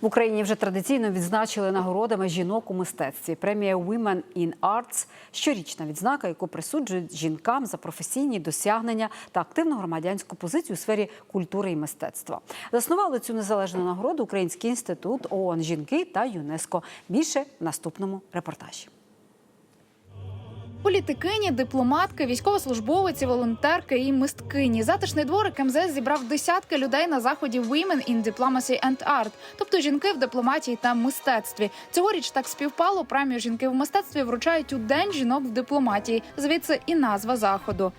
В Україні вже традиційно відзначили нагородами жінок у мистецтві. Премія Women in Arts – щорічна відзнака, яку присуджують жінкам за професійні досягнення та активну громадянську позицію у сфері культури і мистецтва. Заснували цю незалежну нагороду Український інститут ООН жінки та ЮНЕСКО. Більше в наступному репортажі. Політикині, дипломатки, військовослужбовиці, волонтерки і мисткині. Затишний дворик МЗС зібрав десятки людей на заході Women in Diplomacy and Art, тобто жінки в дипломатії та мистецтві. Цьогоріч так співпало. Премію жінки в мистецтві вручають у день жінок в дипломатії. Звідси і назва заходу.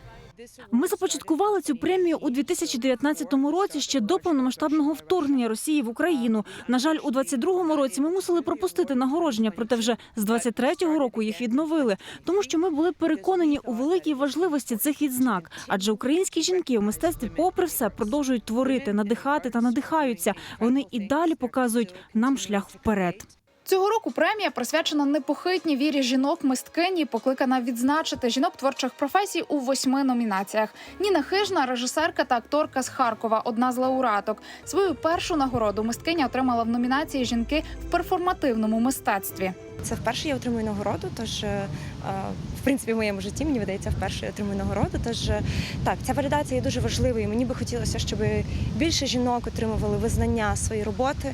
Ми започаткували цю премію у 2019 році ще до повномасштабного вторгнення Росії в Україну. На жаль, у 22-му році ми мусили пропустити нагородження, проте вже з 23-го року їх відновили, тому що ми були переконані у великій важливості цих відзнак. Адже українські жінки у мистецтві, попри все, продовжують творити, надихати та надихаються. Вони і далі показують нам шлях вперед. Цього року премія присвячена непохитній вірі жінок мисткині, покликана відзначити жінок творчих професій у восьми номінаціях. Ніна Хижна, режисерка та акторка з Харкова, одна з лауреаток. Свою першу нагороду мисткиня отримала в номінації жінки в перформативному мистецтві. Це вперше я отримую нагороду, тож е, в принципі в моєму житті мені видається вперше я отримую нагороду. Тож е, так, ця валідація є дуже важливою. Мені би хотілося, щоб більше жінок отримували визнання своєї роботи, е,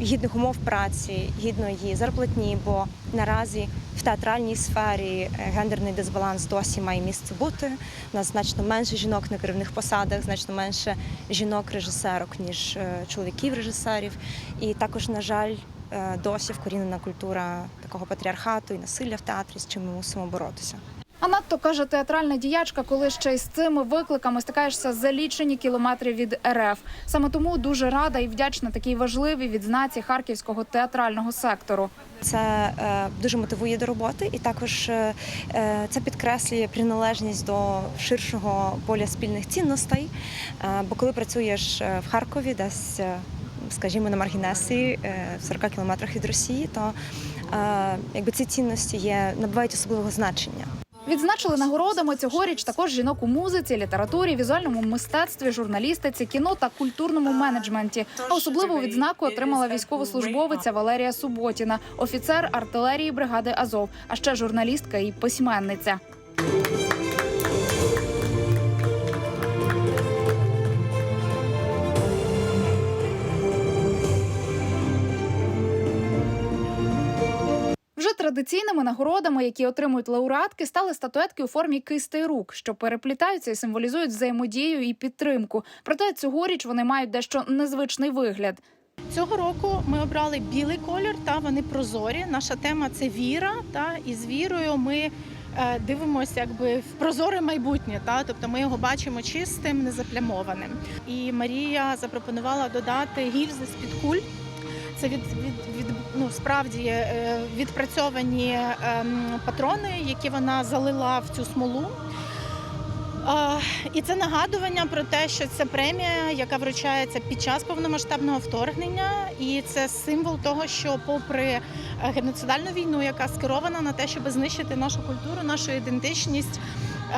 гідних умов праці, гідної зарплатні, бо наразі в театральній сфері е, гендерний дисбаланс досі має місце бути. У нас значно менше жінок на керівних посадах, значно менше жінок-режисерок, ніж е, чоловіків-режисерів. І також, на жаль, е, досі вкорінена культура такого патріархату і насилля в театрі, з чим ми мусимо боротися. А надто каже театральна діячка, коли ще й з цими викликами стикаєшся за лічені кілометри від РФ. Саме тому дуже рада і вдячна такій важливій відзнаці харківського театрального сектору. Це е, дуже мотивує до роботи, і також е, е, це підкреслює приналежність до ширшого поля спільних цінностей. Е, бо коли працюєш е, в Харкові, десь, е, скажімо, на маргінесі, в 40 кілометрах від Росії, то якби ці цінності є набувають особливого значення. Відзначили нагородами цьогоріч також жінок у музиці, літературі, візуальному мистецтві, журналістиці, кіно та культурному менеджменті. А особливу відзнаку отримала військовослужбовиця Валерія Суботіна, офіцер артилерії бригади Азов, а ще журналістка і письменниця. Вже традиційними нагородами, які отримують лауреатки, стали статуетки у формі кистей рук, що переплітаються і символізують взаємодію і підтримку. Проте цьогоріч вони мають дещо незвичний вигляд. Цього року ми обрали білий колір, та вони прозорі. Наша тема це віра. Та і з вірою ми е, дивимося, якби в прозоре майбутнє. Та тобто ми його бачимо чистим, незаплямованим. І Марія запропонувала додати гільзи з під куль. Це від, від, від ну справді е, відпрацьовані ем, патрони, які вона залила в цю смолу. І це нагадування про те, що це премія, яка вручається під час повномасштабного вторгнення, і це символ того, що, попри е, геноцидальну війну, яка скерована на те, щоб знищити нашу культуру, нашу ідентичність,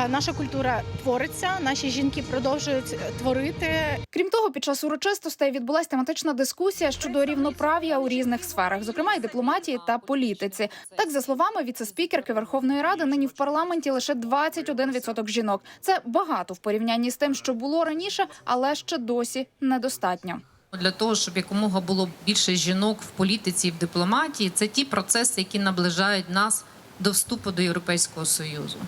наша культура твориться, наші жінки продовжують е, творити. Крім того, під час урочистостей відбулася тематична дискусія щодо рівноправ'я у різних сферах, зокрема й дипломатії та політиці. Так, за словами віце-спікерки Верховної Ради, нині в парламенті лише 21% жінок. Це багато в порівнянні з тим, що було раніше, але ще досі недостатньо. Для того щоб якомога було більше жінок в політиці і в дипломатії, це ті процеси, які наближають нас до вступу до Європейського союзу.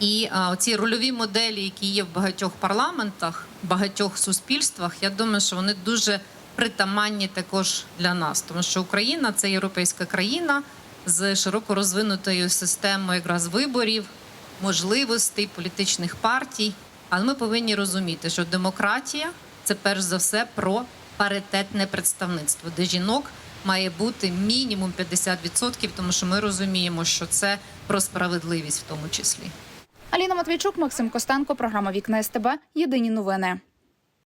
І а, ці рольові моделі, які є в багатьох парламентах, багатьох суспільствах, я думаю, що вони дуже притаманні також для нас, тому що Україна це європейська країна з широко розвинутою системою якраз виборів, можливостей політичних партій. Але ми повинні розуміти, що демократія це перш за все про паритетне представництво, де жінок має бути мінімум 50%, тому що ми розуміємо, що це про справедливість в тому числі. Аліна Матвійчук, Максим Костенко, програма Вікна СТБ. Єдині новини.